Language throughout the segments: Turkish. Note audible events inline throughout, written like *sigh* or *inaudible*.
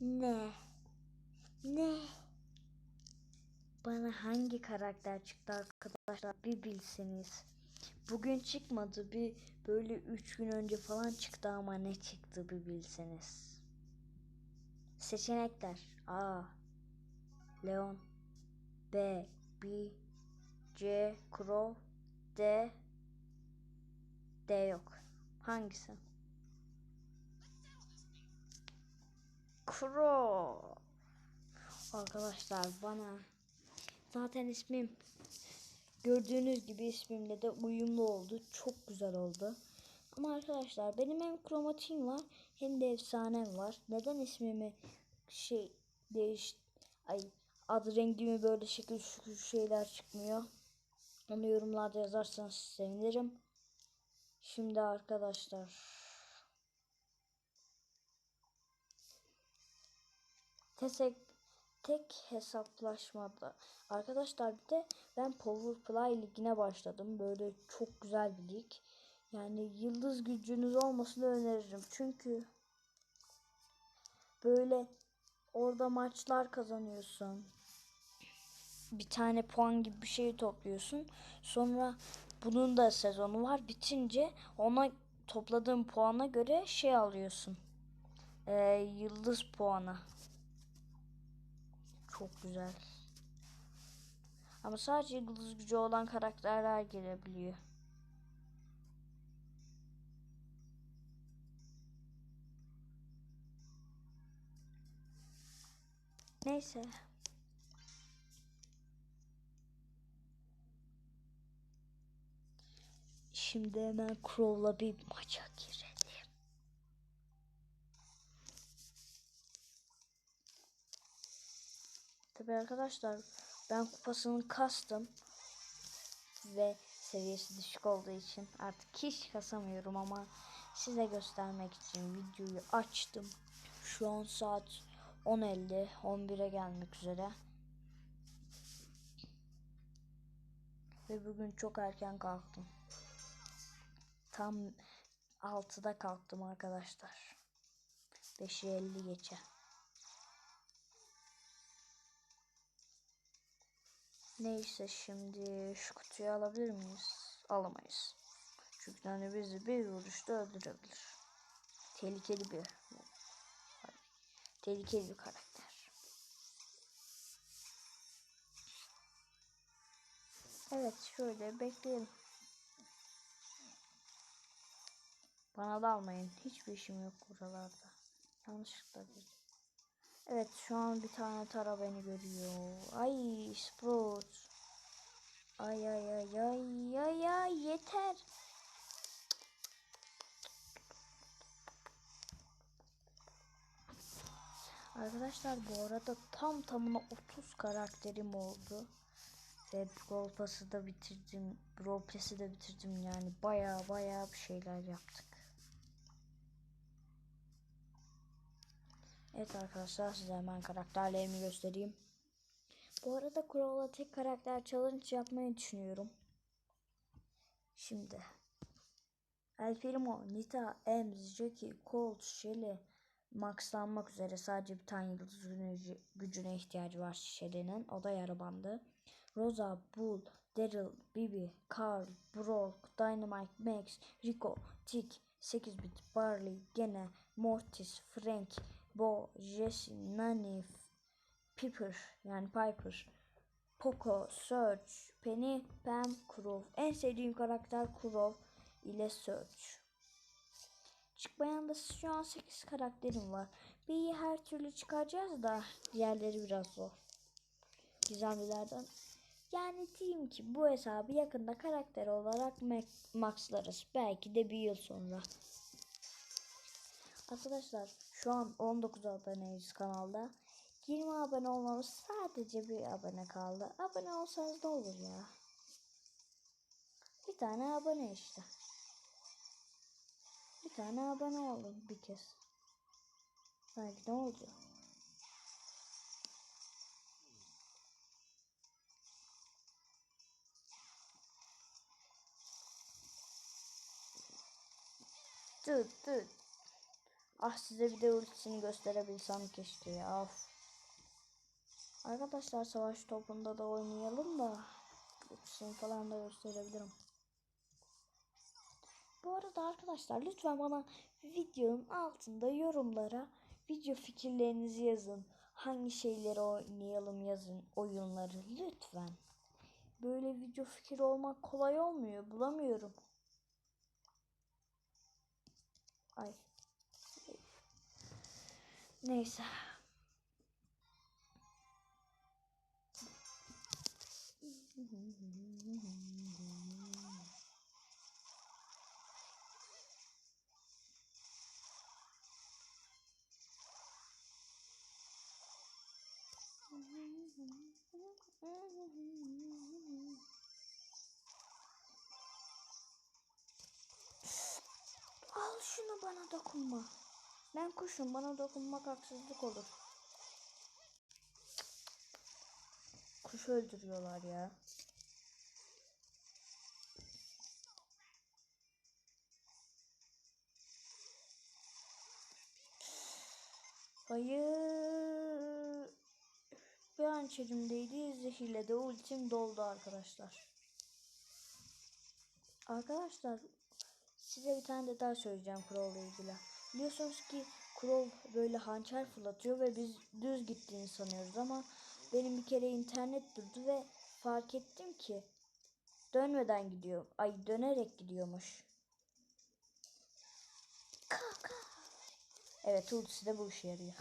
Ne? Ne? Bana hangi karakter çıktı arkadaşlar bir bilseniz. Bugün çıkmadı bir böyle 3 gün önce falan çıktı ama ne çıktı bir bilseniz. Seçenekler A. Leon B. B. C. Crow D. D yok. Hangisi? Crow. Arkadaşlar bana zaten ismim gördüğünüz gibi ismimle de uyumlu oldu. Çok güzel oldu. Ama arkadaşlar benim hem kromatiğim var hem de efsanem var. Neden ismimi şey değiş ay adı rengimi böyle şekil şükür şeyler çıkmıyor. Onu yorumlarda yazarsanız sevinirim. Şimdi arkadaşlar tek tek hesaplaşmada arkadaşlar bir de ben Power Play ligine başladım. Böyle çok güzel bir lig. Yani yıldız gücünüz olmasını öneririm. Çünkü böyle orada maçlar kazanıyorsun. Bir tane puan gibi bir şey topluyorsun. Sonra bunun da sezonu var. Bitince ona topladığın puana göre şey alıyorsun. Ee, yıldız puanı. Çok güzel. Ama sadece yıldız gücü olan karakterler girebiliyor. Neyse. Şimdi hemen Crow'la bir maça girelim. Tabi arkadaşlar ben kupasını kastım ve seviyesi düşük olduğu için artık hiç kasamıyorum ama size göstermek için videoyu açtım. Şu an saat 10.50 11'e gelmek üzere. Ve bugün çok erken kalktım. Tam 6'da kalktım arkadaşlar. 5'i 50 geçe. Neyse şimdi şu kutuyu alabilir miyiz? Alamayız. Çünkü hani bizi bir vuruşta öldürebilir. Tehlikeli bir tehlikeli bir karakter. Evet şöyle bekleyelim. Bana da almayın. Hiçbir işim yok buralarda. Yanlışlıkla dedim. Evet şu an bir tane tara beni görüyor. Ay Sprout. Ay ay ay ay ay ay yeter. Arkadaşlar bu arada tam tamına 30 karakterim oldu. Ve Pass'ı da bitirdim. Pass'ı da bitirdim yani baya baya bir şeyler yaptık. Evet arkadaşlar size hemen karakterlerimi göstereyim. Bu arada Crow'la tek karakter challenge yapmayı düşünüyorum. Şimdi El Primo, Nita, Ems, Jackie, Colt, Shelly maxlanmak üzere sadece bir tane yıldız gücüne ihtiyacı var Shelly'nin. O da yarı bandı. Rosa, Bull, Daryl, Bibi, Carl, Brock, Dynamite, Max, Rico, Tick, 8-bit, Barley, Gene, Mortis, Frank, Bo, Jesse, Nani, Piper yani Piper, Poco, Search, Penny, Pam, Crow. En sevdiğim karakter Crow ile Search. Çıkmayan da şu an 8 karakterim var. Bir her türlü çıkaracağız da diğerleri biraz zor. Gizemlilerden. Yani diyeyim ki bu hesabı yakında karakter olarak maxlarız. Belki de bir yıl sonra. Arkadaşlar şu an 19 aboneyiz kanalda. 20 abone olmamız sadece bir abone kaldı. Abone olsanız ne olur ya. Bir tane abone işte. Bir tane abone olun bir kez. Belki ne olacak? Dıt dıt. Ah size bir de ultisini gösterebilsem keşke ya. Of. Arkadaşlar savaş topunda da oynayalım da ultisini falan da gösterebilirim. Bu arada arkadaşlar lütfen bana videonun altında yorumlara video fikirlerinizi yazın. Hangi şeyleri oynayalım yazın oyunları lütfen. Böyle video fikri olmak kolay olmuyor. Bulamıyorum. Ay. Neyse. Al şunu bana dokunma. Ben kuşum bana dokunmak haksızlık olur. Kuş öldürüyorlar ya. Hayır. Bir an içerimdeydi. Zehirle de ultim doldu arkadaşlar. Arkadaşlar size bir tane detay söyleyeceğim Crow'la ilgili. Biliyorsunuz ki Crow böyle hançer fırlatıyor ve biz düz gittiğini sanıyoruz ama benim bir kere internet durdu ve fark ettim ki dönmeden gidiyor. Ay dönerek gidiyormuş. Evet ultisi de bu işe yarıyor.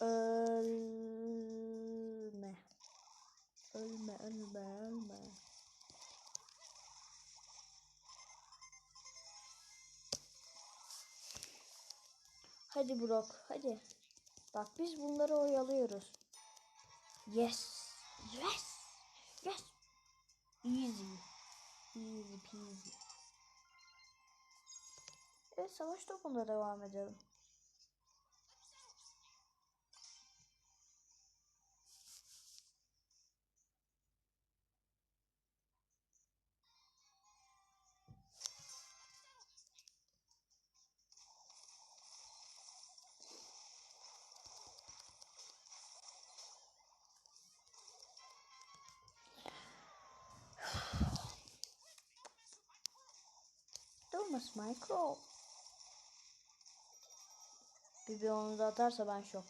Ölme. Ölme, ölme, ölme. Hadi Brock, hadi. Bak biz bunları oyalıyoruz. Yes. Yes. Yes. Easy. Easy peasy. Evet savaş topunda devam edelim. Thomas Micro. Bibi onu da atarsa ben şok.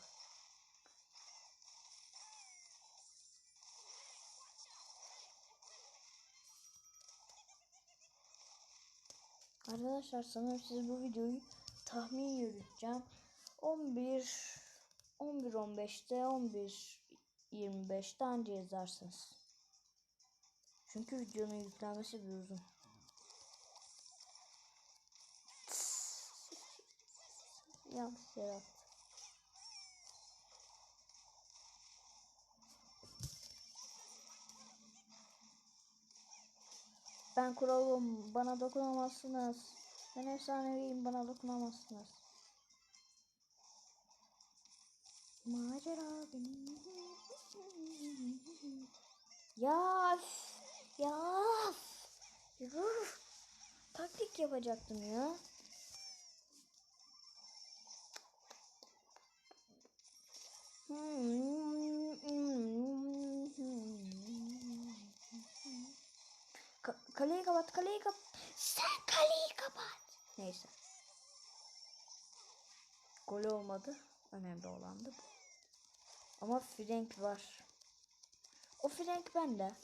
Arkadaşlar sanırım siz bu videoyu tahmin yürüteceğim. 11 11 15'te 11 25'te anca yazarsınız. Çünkü videonun yüklenmesi bir uzun. Yanlış yere attım. Ben kuralım. Bana dokunamazsınız. Ben efsaneviyim. Bana dokunamazsınız. Macera benim. Ya ya taktik yapacaktım ya. Ka kaleyi kapat, kaleyi kapat. Sen kaleyi kapat. Neyse. Gol olmadı. Önemli olan da bu. Ama Frank var. O Frank bende.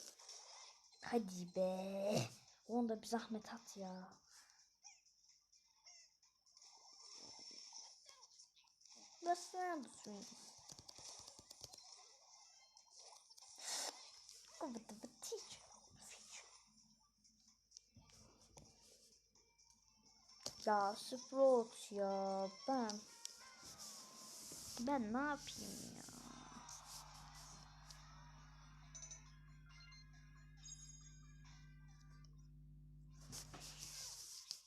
Hadi be. Onu da bir zahmet at ya. Nasıl yapıyorsun? Ya Sprout ya ben ben ne yapayım ya?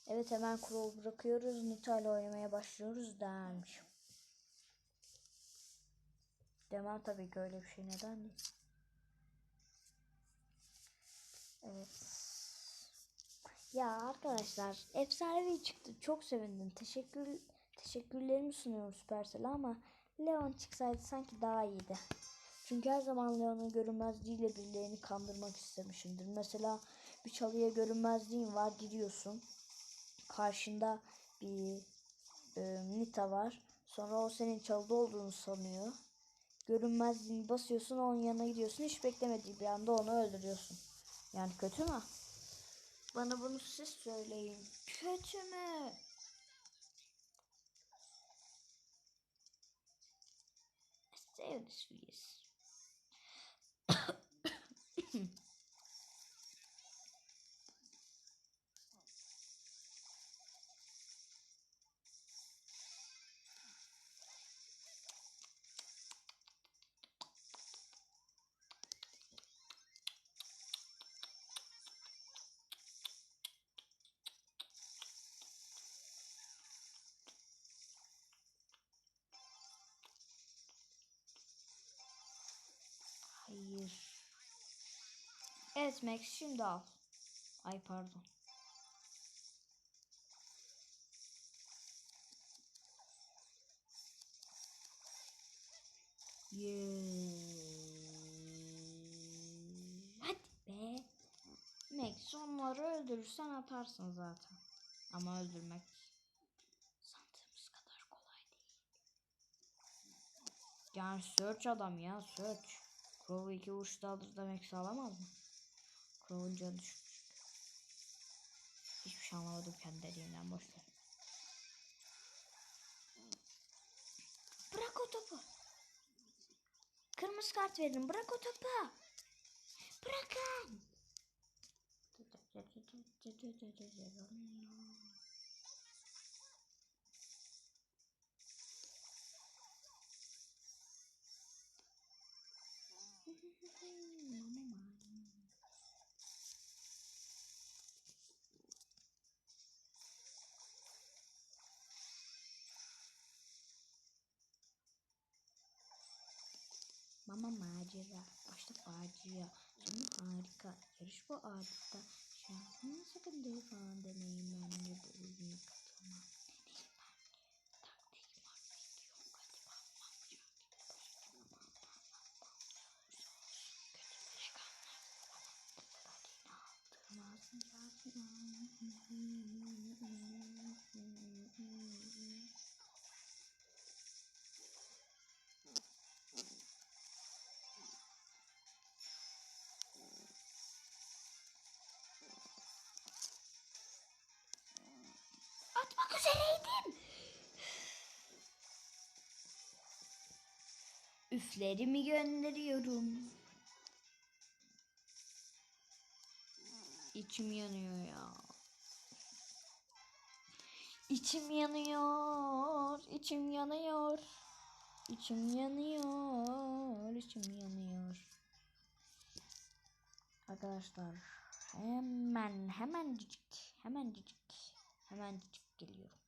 Evet hemen Crow bırakıyoruz. Nita oynamaya başlıyoruz dermiş. Demem tabii ki öyle bir şey neden değil. Evet. Ya arkadaşlar efsanevi çıktı. Çok sevindim. Teşekkür teşekkürlerimi sunuyorum Supercell'e ama Leon çıksaydı sanki daha iyiydi. Çünkü her zaman Leon'un görünmezliğiyle birilerini kandırmak istemişimdir. Mesela bir çalıya görünmezliğin var gidiyorsun. Karşında bir e, Nita var. Sonra o senin çalıda olduğunu sanıyor. Görünmezliğini basıyorsun onun yanına gidiyorsun. Hiç beklemediği bir anda onu öldürüyorsun. Yani kötü mü? Bana bunu siz söyleyin. Kötü mü? Save this Evet Max şimdi al. Ay pardon. Yeah. Hadi be. Max onları öldürürsen atarsın zaten. Ama öldürmek sandığımız kadar kolay değil. Yani search adam ya search. Crow'u iki vuruşta alır demek sağlamaz mı? Crow'un canı düşmüş. Hiçbir şey anlamadım kendi dediğimden boş. Bırak o topu. Kırmızı kart veririm. Bırak o topu. Bırakın. *laughs* Mama macera, başta facia, sonu harika. Yarış bu adeta. Şansını sakın değil falan benimle bu oyuna katılma. Üflerimi gönderiyorum. İçim yanıyor ya. İçim yanıyor, içim yanıyor. İçim yanıyor, içim yanıyor. Arkadaşlar hemen hemen cicik, hemen cicik, hemen cicik geliyorum.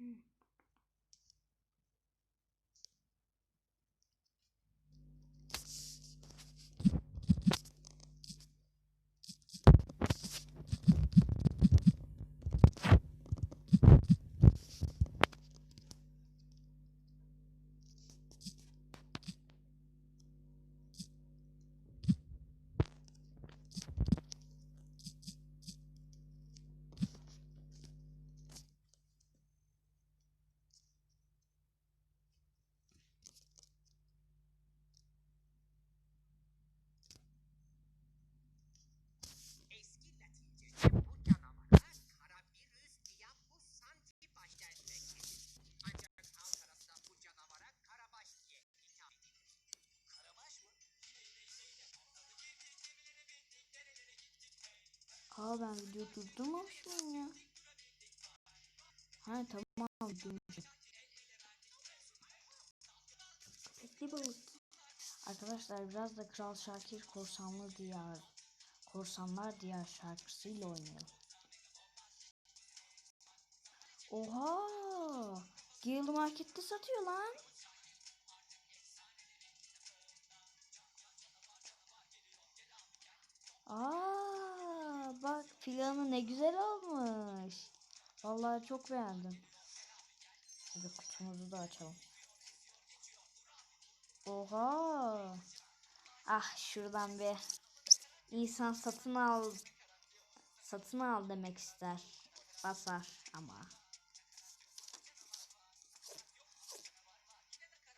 Macera. Ben video durdurmamış mıyım ya? Ha tamam durmuşum. Köpekli balık. Arkadaşlar biraz da Kral Şakir Korsanlı Diyar Korsanlar Diyar şarkısıyla oynayalım. Oha! Guild Market'te satıyor lan. Aa, bak planı ne güzel olmuş. Vallahi çok beğendim. Hadi kutumuzu da açalım. Oha. Ah şuradan bir insan satın al satın al demek ister. Basar ama.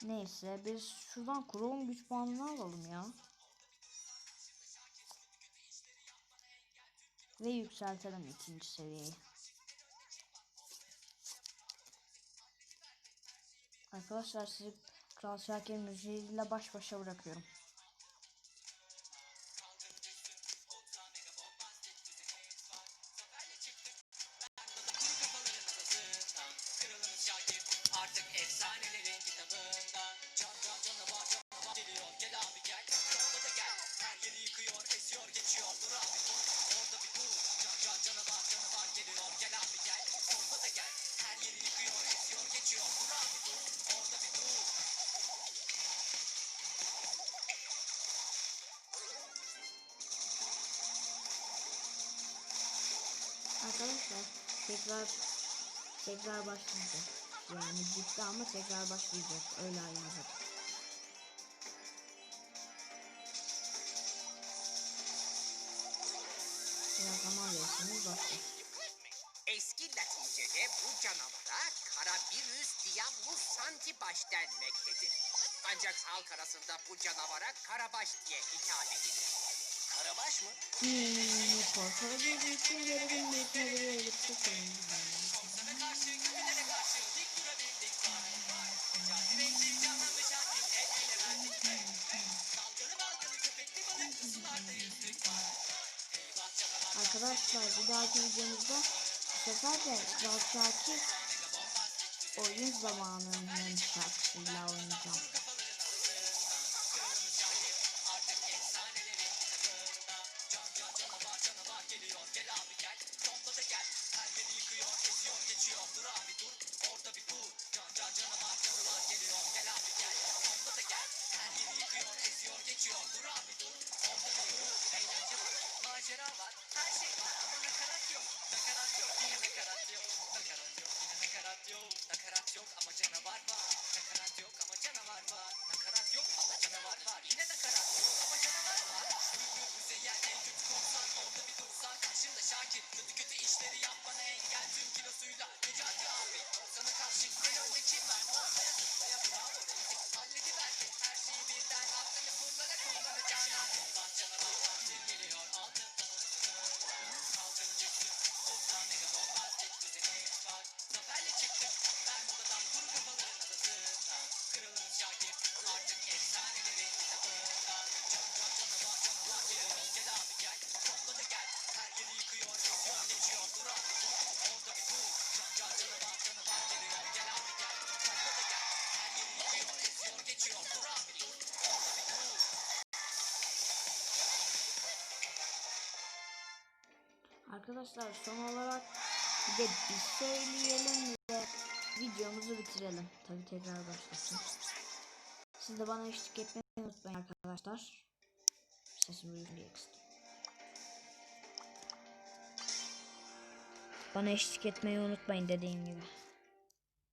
Neyse biz şuradan kurulum güç puanını alalım ya. Ve yükseltelim ikinci seviyeyi. Arkadaşlar sizi Kral Şakir müziğiyle baş başa bırakıyorum. Arkadaşlar tekrar tekrar başlayacak. Yani bitti ama tekrar başlayacak. Öyle ayarladık. Biraz zaman verirseniz başlar. Eski Latince'de bu canavara Carabirus diabolus santibaş denmektedir. Ancak halk arasında bu canavara Karabaş diye hitap edilir. Karabaş mı? Arkadaşlar bir dahaki videomuzda bu sefer de Şakir oyun zamanının şarkısıyla oynayacağım. Arkadaşlar son olarak bir de bir söyleyelim ve videomuzu bitirelim. Tabi tekrar başlasın. Siz de bana eşlik etmeyi unutmayın arkadaşlar. Sesim duyun. Bana eşlik etmeyi unutmayın dediğim gibi.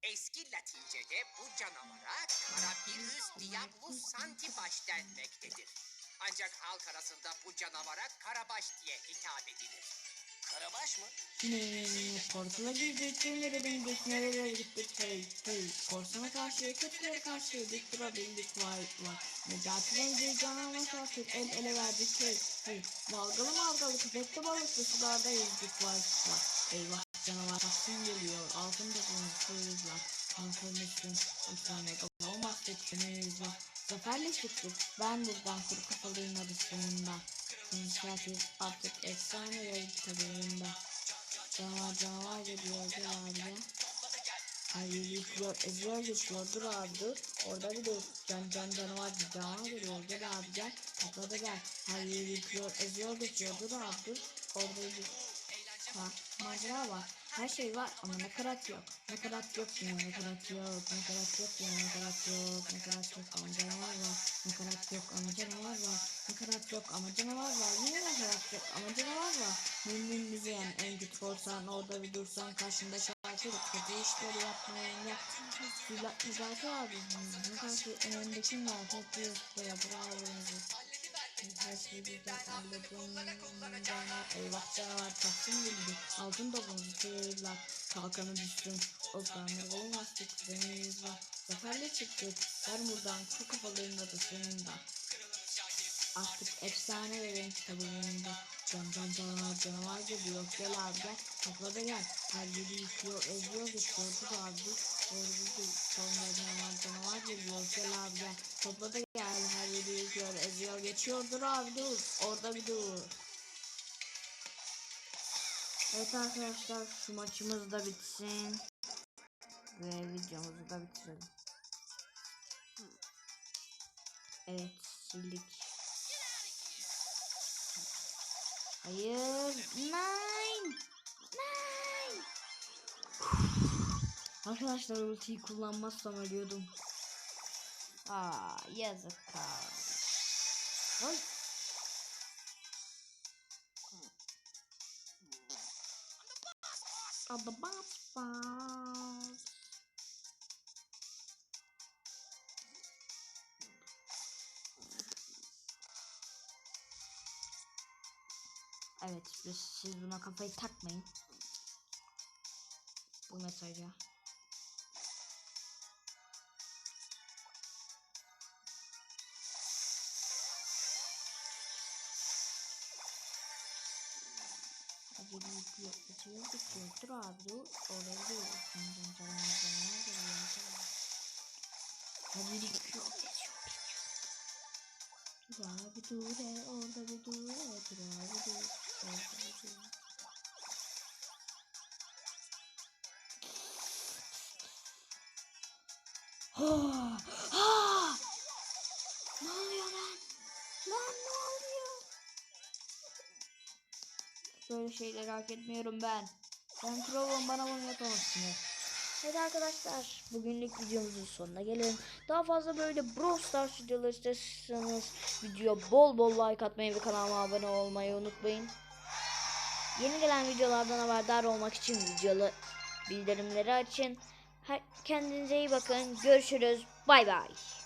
Eski Latince'de bu canavara Carabirus diabolus santibaş denmektedir. Ancak halk arasında bu canavara Karabaş diye hitap edilir. Karabaş mı? Portala girdik, günlere bindik, nerelere gittik, hey hey. Korsana karşı, kötülere karşı, dik durabildik, vay vay. Necati Rengi, canavar şarkı, el ele verdik, hey hey. Dalgalı malgalı, köpekli balıklı sularda yüzdük, vay vay. Eyvah canavar tahsin geliyor, altın takımız, suyuzlar. Kansermişsin, ultra mega olmaz seçimimiz var. Zaferle çıktık, ben buradan kuru kafalıyım arasında. Şakir artık efsane ve kitabında. Canavar canavar geliyor gel abi. Her yeri yıkıyor, eziyor, geçiyor. Dur abi. Orada bir dur. Can can canavar canavar geliyor. Gel abi gel. Atla da gel. Her yeri yıkıyor, eziyor, geçiyor. Dur abi. Orada bir dur. Ha, macera var. Her şey var ama nakarat yok. Nakarat yok diyor, nakarat yok. Nakarat yok diyor, nakarat yok. Nakarat yok ama canavar var. Nakarat yok ama canavar var. Nakarat yok ama canavar var. Yine nakarat yok ama canavar var. Mümin müzeyen en kötü korsan orada bir dursan karşında şarkılık. Kötü işleri yapmayan yap. Müzakere abi. Ne karşı önündekin var. Bir üstüne bravo. Her şeyi halledin canavar Eyvah canavar taksın bildi. Altın dokunuzu çığırlar Kalkanı düşsün Ozanlar olmazdık Zeminiz var. Zaferle çıktık Ver buradan Şu kafaların adasında Artık efsane ve renk kitabında Can can canavar canavar geliyor Gel abi Topla da gel. Her yeri yıkıyor eziyor Dur abi. Dur Sonra canavar canavar geliyor Gel abi gel. Topla da gel. Her yeri yıkıyor eziyor. Geçiyor Dur abi dur. Orada bir dur. Evet arkadaşlar şu maçımız da bitsin. Ve videomuzu da bitirelim. Evet sildik. Hayır. Nine. Nine. Arkadaşlar ultiyi kullanmazsam ölüyordum. Aa yazık kaldı. Ay. On the boss boss. Evet siz buna kafayı takmayın. Bu mesaja. Acele yıkıyor, geçiyor, geçiyor. Dur abi. Oraya. Sen can canavar Abi dur. e, Orada bir dur. e, Dur dur. Orada bir dur. Ha! Ha! Ne oluyor lan? Lan ne oluyor? Böyle şeyleri hak etmiyorum ben. Ben Krov'um bana bunu yapamazsınız. Evet arkadaşlar bugünlük videomuzun sonuna gelelim. Daha fazla böyle Brawl Stars videoları istiyorsanız video bol bol like atmayı ve kanalıma abone olmayı unutmayın. Yeni gelen videolardan haberdar olmak için videolu bildirimleri açın. Kendinize iyi bakın. Görüşürüz. Bay bay.